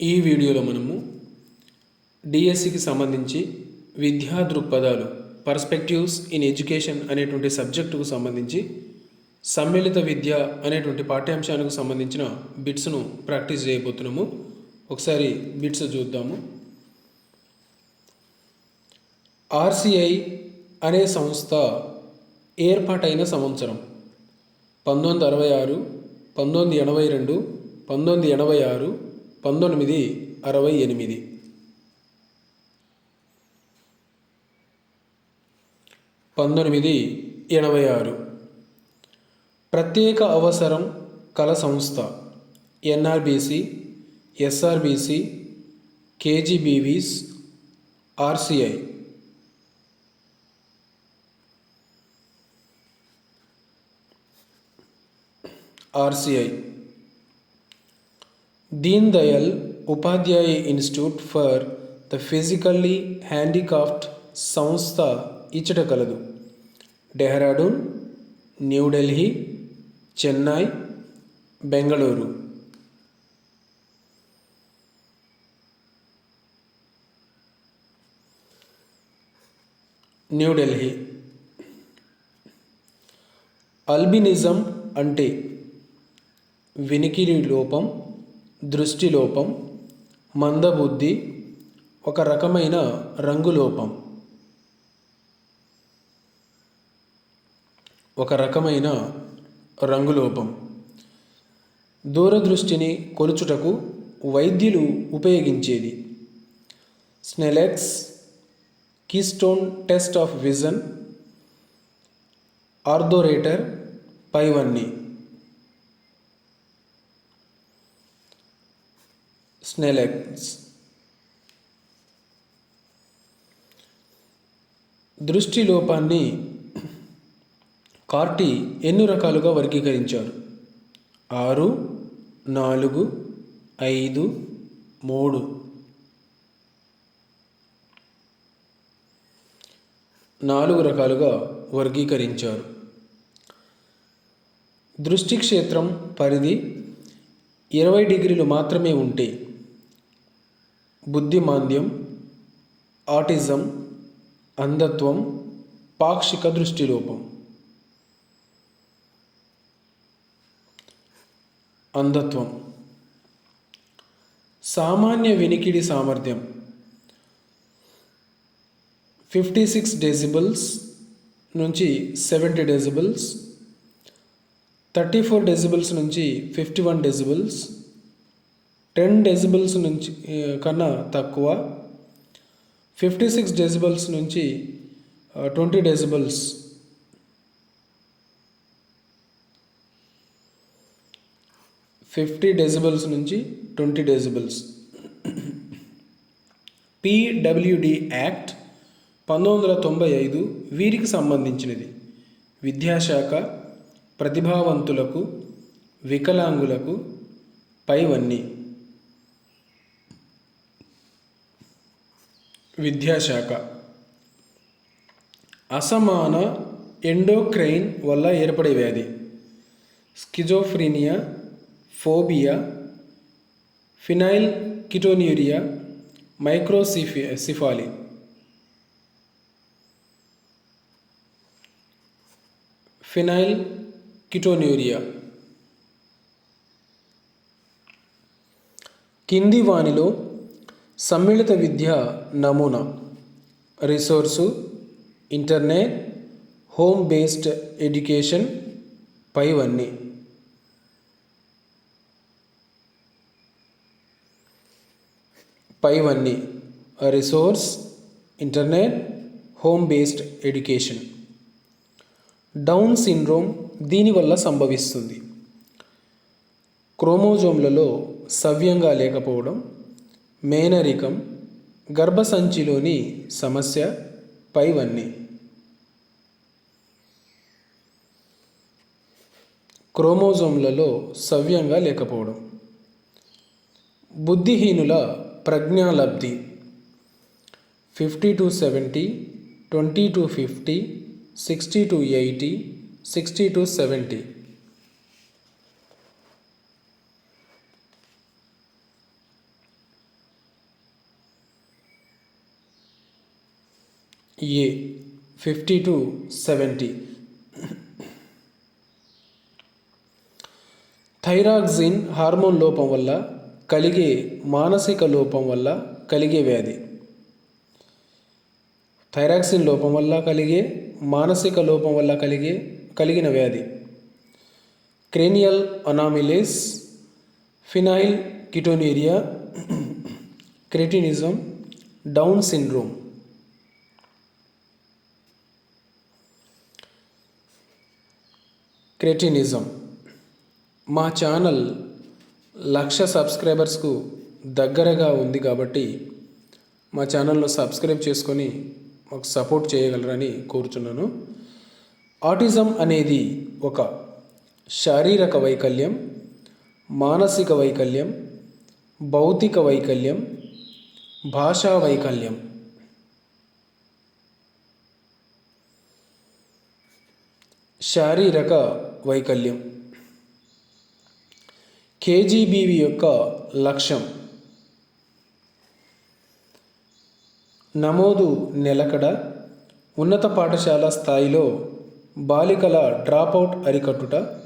ఈ వీడియోలో మనము డిఎస్సికి సంబంధించి విద్యా దృక్పథాలు పర్స్పెక్టివ్స్ ఇన్ ఎడ్యుకేషన్ అనేటువంటి సబ్జెక్టుకు సంబంధించి సమ్మిళిత విద్య అనేటువంటి పాఠ్యాంశానికి సంబంధించిన బిట్స్ను ప్రాక్టీస్ చేయబోతున్నాము. ఒకసారి బిట్స్ చూద్దాము. ఆర్సిఐ అనే సంస్థ ఏర్పాటైన సంవత్సరం పంతొమ్మిది అరవై ఆరు పంతొమ్మిది ఎనభై రెండు పంతొమ్మిది ఎనభై ఆరు పంతొమ్మిది అరవై ఎనిమిది. పంతొమ్మిది ఎనభై ఆరు. ప్రత్యేక అవసరం కళ సంస్థ NRBC SRBC KGBVs RCI. RCI. Deen Dayal Upadhyaya institute for the physically handicapped సంస్థ ఇచ్చట కలదు డెహ్రాడూన్ న్యూఢిల్లీ చెన్నై బెంగళూరు న్యూఢిల్లీ అల్బినిజం అంటే వినికిడి లోపం దృష్టి లోపం మందబుద్ధి ఒక రకమైన రంగులోపం. ఒక రకమైన రంగులోపం. దూరదృష్టిని కొలుచుటకు వైద్యులు ఉపయోగించేది. Snellen's keystone test of vision orthorater పైవన్నీ. స్నెలెక్స్ దృష్టి లోపాన్ని కార్టీ ఎన్ని రకాలుగా వర్గీకరించారు? ఆరు నాలుగు ఐదు మూడు. నాలుగు రకాలుగా వర్గీకరించారు. దృష్టి క్షేత్రం పరిధి ఇరవై డిగ్రీలు మాత్రమే ఉంటే బుద్ధిమాంద్యం ఆటిజం అంధత్వం పాక్షిక దృష్టిలోపం. అంధత్వం. సామాన్య వినికిడి సామర్థ్యం. ఫిఫ్టీ సిక్స్ డెసిబుల్స్ నుంచి seventy decibels thirty four decibels నుంచి fifty one decibels ten decibels నుంచి కన్నా తక్కువ ఫిఫ్టీ సిక్స్ డెసిబుల్స్ నుంచి ట్వంటీ డెసిబుల్స్. ఫిఫ్టీ డెసిబుల్స్ నుంచి ట్వంటీ డెసిబుల్స్. పిడబ్ల్యూడి యాక్ట్ పంతొమ్మిది వందల తొంభై ఐదు వీరికి సంబంధించినది. విద్యాశాఖ ప్రతిభావంతులకు వికలాంగులకు పైవన్నీ. విద్యాశాఖ. అసమాన ఎండోక్రైన్ వల్ల ఏర్పడే వ్యాధి. Schizophrenia phobia phenylketonuria microcephaly. Phenylketonuria. కింది వానిలో సమ్మిళిత విద్య నమూనా. Resource internet home based education పైవన్నీ. పైవన్నీ. Resource internet home based education. Down syndrome దీనివల్ల సంభవిస్తుంది. క్రోమోజోమ్లలో సవ్యంగా లేకపోవడం మేనరికం గర్భసంచిలోని సమస్య పైవన్నీ. క్రోమోజోమ్లలో సవ్యంగా లేకపోవడం. బుద్ధిహీనుల ప్రజ్ఞాలబ్ధి. Fifty to seventy twenty to fifty sixty to eighty sixty to seventy. A fifty to seventy thyroxine hormone లోపం వల్ల కలిగే మానసిక లోపం వల్ల కలిగే వ్యాధి. థైరాక్సిన్ లోపం వల్ల కలిగే మానసిక లోపం వల్ల కలిగే కలిగిన వ్యాధి. Cranial anomalies phenylketonuria cretinism down syndrome cretinism. మా ఛానల్ లక్ష సబ్స్క్రైబర్స్కు దగ్గరగా ఉంది కాబట్టి మా ఛానల్ను సబ్స్క్రైబ్ చేసుకొని మాకు సపోర్ట్ చేయగలరని కోరుచున్నాను. ఆటిజం అనేది ఒక శారీరక వైకల్యం మానసిక వైకల్యం భౌతిక వైకల్యం భాషా వైకల్యం. శారీరక వైకల్యం. కేజీబీవి యొక్క లక్ష్యం. నమోదు నిలకడ ఉన్నత పాఠశాల స్థాయిలో బాలికల డ్రాపౌట్ అరికట్టుట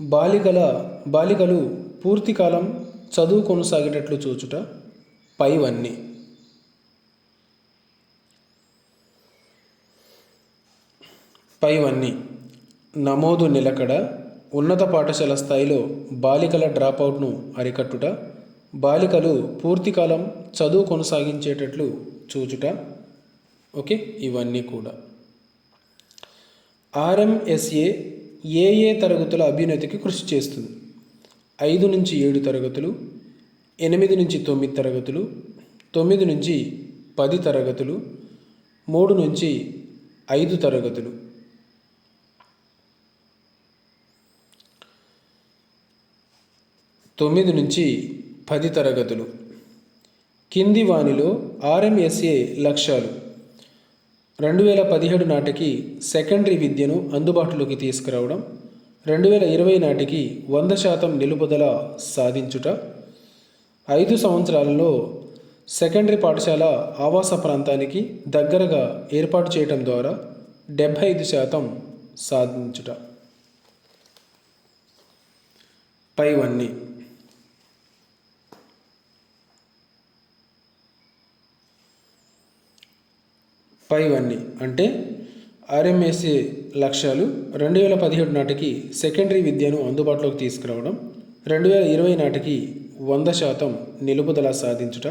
బాలికల బాలికలు పూర్తికాలం చదువు కొనసాగేటట్లు చూచుట పైవన్నీ. పైవన్నీ. నమోదు నిలకడ ఉన్నత పాఠశాల స్థాయిలో బాలికల డ్రాపౌట్ను అరికట్టుట బాలికలు పూర్తికాలం చదువు కొనసాగించేటట్లు చూచుట. ఓకే ఇవన్నీ కూడా. ఆర్ఎంఎస్ఏ ఏఏ తరగతుల అభ్యున్నతికి కృషి చేస్తుంది. ఐదు నుంచి ఏడు తరగతులు ఎనిమిది నుంచి తొమ్మిది తరగతులు తొమ్మిది నుంచి పది తరగతులు మూడు నుంచి ఐదు తరగతులు. తొమ్మిది నుంచి పది తరగతులు. కింది వానిలో ఆర్ఎంఎస్ఏ లక్ష్యాలు. రెండు వేల పదిహేడు నాటికి సెకండరీ విద్యను అందుబాటులోకి తీసుకురావడం రెండు వేల ఇరవై నాటికి వంద శాతం నిలుపుదల సాధించుట ఐదు సంవత్సరాలలో సెకండరీ పాఠశాల ఆవాస ప్రాంతానికి దగ్గరగా ఏర్పాటు చేయటం ద్వారా డెబ్భై ఐదు శాతం సాధించుట. పైవన్నీ పైవన్నీ అంటే ఆర్ఎంఎస్ఏ లక్ష్యాలు రెండు వేల పదిహేడు నాటికి సెకండరీ విద్యను అందుబాటులోకి తీసుకురావడం రెండు వేల ఇరవై నాటికి వంద శాతం నిలుపుదల సాధించుట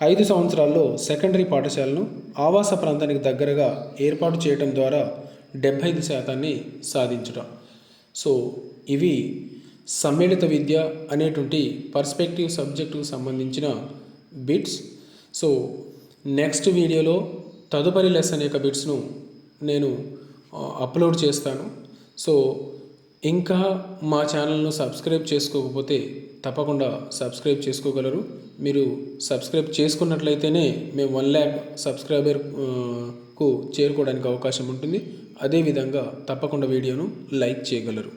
ఐదు సంవత్సరాల్లో సెకండరీ పాఠశాలను ఆవాస ప్రాంతానికి దగ్గరగా ఏర్పాటు చేయటం ద్వారా డెబ్భై ఐదు శాతాన్ని సాధించుట. సో ఇవి సమ్మిళిత విద్య అనేటువంటి పర్స్పెక్టివ్ సబ్జెక్టుకు సంబంధించిన బిట్స్. సో నెక్స్ట్ వీడియోలో తదుపరి లెసన్ యొక్క బిట్స్ను నేను అప్లోడ్ చేస్తాను. సో ఇంకా మా ఛానల్ను సబ్స్క్రైబ్ చేసుకోకపోతే తప్పకుండా సబ్స్క్రైబ్ చేసుకోగలరు. మీరు సబ్స్క్రైబ్ చేసుకున్నట్లయితేనే మేము వన్ ల్యాక్ సబ్స్క్రైబర్కు చేరుకోవడానికి అవకాశం ఉంటుంది. అదేవిధంగా తప్పకుండా వీడియోను లైక్ చేయగలరు.